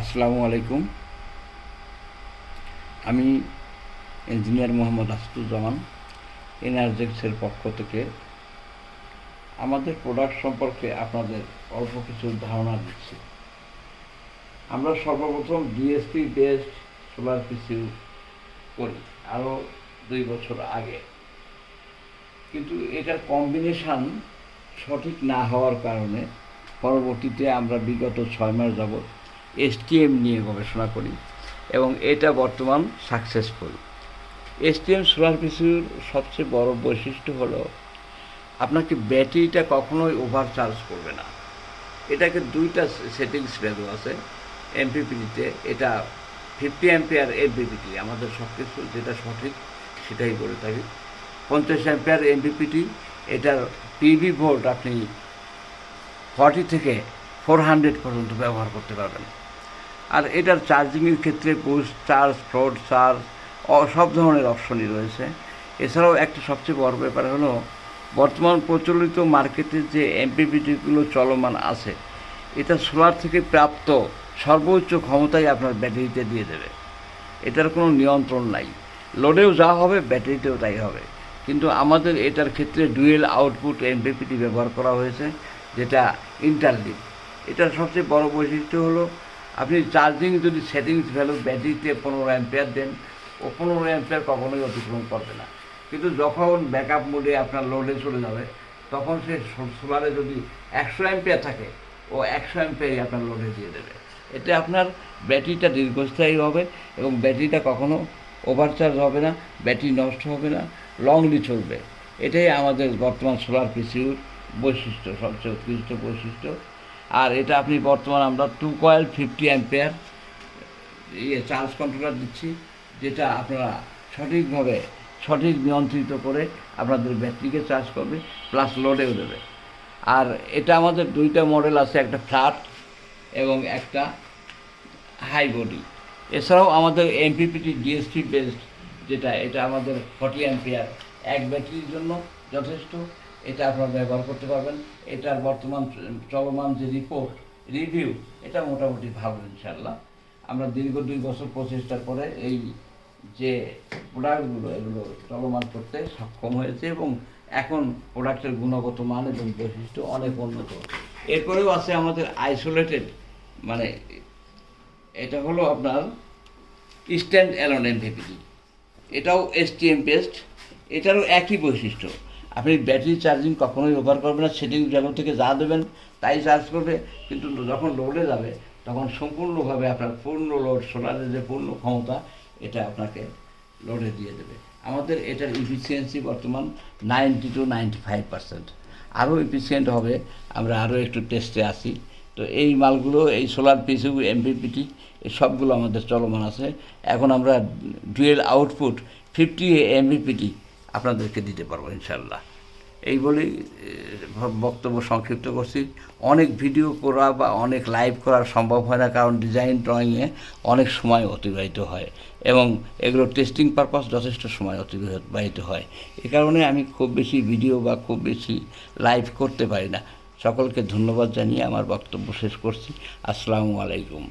আসসালামু আলাইকুম। আমি ইঞ্জিনিয়ার মোহাম্মদ আসাদুজ্জামান এনার্জেক্সের পক্ষ থেকে। আমাদের প্রোডাক্ট সম্পর্কে আপনাদের অল্প কিছু ধারণা দিচ্ছি। আমরা সর্বপ্রথম ডিএসপি বেসড সোলার পিসিউ করি, আরও দুই বছর আগে। কিন্তু এটার কম্বিনেশন সঠিক না হওয়ার কারণে পরবর্তীতে আমরা বিগত ছয় মাস যাবৎ এসটিএম নিয়ে গবেষণা করি এবং এটা বর্তমান সাকসেসফুল এসটিএম সোলার পিসির সবচেয়ে বড় বৈশিষ্ট্য হলো, আপনাকে ব্যাটারিটা কখনোই ওভার চার্জ করবে না। এটাকে দুইটা সেটিংস ভ্যালু আছে, এমপিপিটিতে। এটা ফিফটি অ্যাম্পিয়ার এমপিপিটি, আমাদের সব কিছু যেটা সঠিক সেটাই বলে থাকি। পঞ্চাশ অ্যাম্পিয়ার এমপিপিটি, এটার পিভি ভোল্ট আপনি ফর্টি থেকে ফোর হান্ড্রেড পর্যন্ত ব্যবহার করতে পারবেন। আর এটার চার্জিংয়ের ক্ষেত্রে বুস্ট চার্জ ফ্লোট চার্জ সব ধরনের অপশনই রয়েছে। এছাড়াও একটা সবচেয়ে বড় ব্যাপার হলো, বর্তমান প্রচলিত মার্কেটে যে এমপিপিটিগুলো চলমান আছে, এটা সোলার থেকে প্রাপ্ত সর্বোচ্চ ক্ষমতাই আপনার ব্যাটারিতে দিয়ে দেবে। এটার কোনো নিয়ন্ত্রণ নাই। লোডেও যা হবে ব্যাটারিতেও তাই হবে। কিন্তু আমাদের এটার ক্ষেত্রে ডুয়েল আউটপুট এমপিপিটি ব্যবহার করা হয়েছে, যেটা ইন্টারলিপ এটার সবচেয়ে বড় বৈশিষ্ট্য হলো আপনি চার্জিং যদি সেটিংস ভ্যালু ব্যাটারিতে পনেরো অ্যাম্পিয়ার দেন, ও পনেরো অ্যাম্পিয়ার কখনোই অতিক্রম করবে না। কিন্তু যখন ব্যাকআপ মোডে আপনার লোডে চলে যাবে, তখন সে সোলারে যদি একশো অ্যাম্পিয়ার থাকে, ও একশো অ্যাম্পিয়ারই আপনার লোডে দিয়ে দেবে। এতে আপনার ব্যাটারিটা দীর্ঘস্থায়ী হবে এবং ব্যাটারিটা কখনো ওভারচার্জ হবে না ব্যাটারি নষ্ট হবে না লংলি চলবে। এটাই আমাদের বর্তমান সোলার পিসিউর বৈশিষ্ট্য, সবচেয়ে উৎকৃষ্ট বৈশিষ্ট্য। আর এটা আপনি বর্তমান আমরা টু কয়েল ফিফটি অ্যাম্পেয়ার ইয়ে চার্জ কন্ট্রোলার দিচ্ছি, যেটা আপনারা সঠিকভাবে, সঠিক নিয়ন্ত্রিত করে আপনাদের ব্যাটারিকে চার্জ করবে প্লাস লোডেও দেবে। আর এটা আমাদের দুইটা মডেল আছে, একটা ফ্ল্যাট এবং একটা হাই বডি এছাড়াও আমাদের এমপিপিটি ডিএসপি বেসড যেটা, এটা আমাদের ফর্টি অ্যাম্পিয়ার এক ব্যাটারির জন্য যথেষ্ট। এটা আপনারা ব্যবহার করতে পারবেন। এটার বর্তমান চলমান যে রিপোর্ট রিভিউ এটা মোটামুটি ভালো ইনশাল্লাহ আমরা দীর্ঘ দুই বছর প্রচেষ্টার পরে এই যে প্রোডাক্টগুলো এগুলো চলমান করতে সক্ষম হয়েছে এবং এখন প্রোডাক্টের গুণগত মান এবং বৈশিষ্ট্য অনেক উন্নত। এরপরেও আছে আমাদের আইসোলেটেড মানে এটা হলো আপনার স্ট্যান্ড অ্যালন এমভিপিটি এটাও এসটিএম পেস্ট এটারও একই বৈশিষ্ট্য। আপনি ব্যাটারি চার্জিং কখনোই ওভার করবেন না, সেটিং জায়গা থেকে যা দেবেন তাই চার্জ করবে, কিন্তু যখন লোডে যাবে, তখন সম্পূর্ণভাবে আপনার পূর্ণ লোড সোলারের যে পূর্ণ ক্ষমতা, এটা আপনাকে লোডে দিয়ে দেবে। আমাদের এটার ইফিসিয়েন্সি বর্তমান ninety two ninety five percent আরও ইফিসিয়েন্ট হবে, আমরা আরও একটু টেস্টে আসি তো এই মালগুলো, এই সোলার পিসিউ এমপিপিটি সবগুলো আমাদের চলমান আছে। এখন আমরা ডুয়েল আউটপুট ফিফটি এমপিপিটি আপনাদেরকে দিতে পারব ইনশাল্লাহ এই বলেই বক্তব্য সংক্ষিপ্ত করছি। অনেক ভিডিও করা বা অনেক লাইভ করা সম্ভব হয় না, কারণ ডিজাইন ড্রয়িংয়ে অনেক সময় অতিবাহিত হয় এবং এগুলো টেস্টিং পারপাস যথেষ্ট সময় অতিবাহিত হয়। এ কারণে আমি খুব বেশি ভিডিও বা খুব বেশি লাইভ করতে পারি না। সকলকে ধন্যবাদ জানিয়ে আমার বক্তব্য শেষ করছি। আসসালামু আলাইকুম।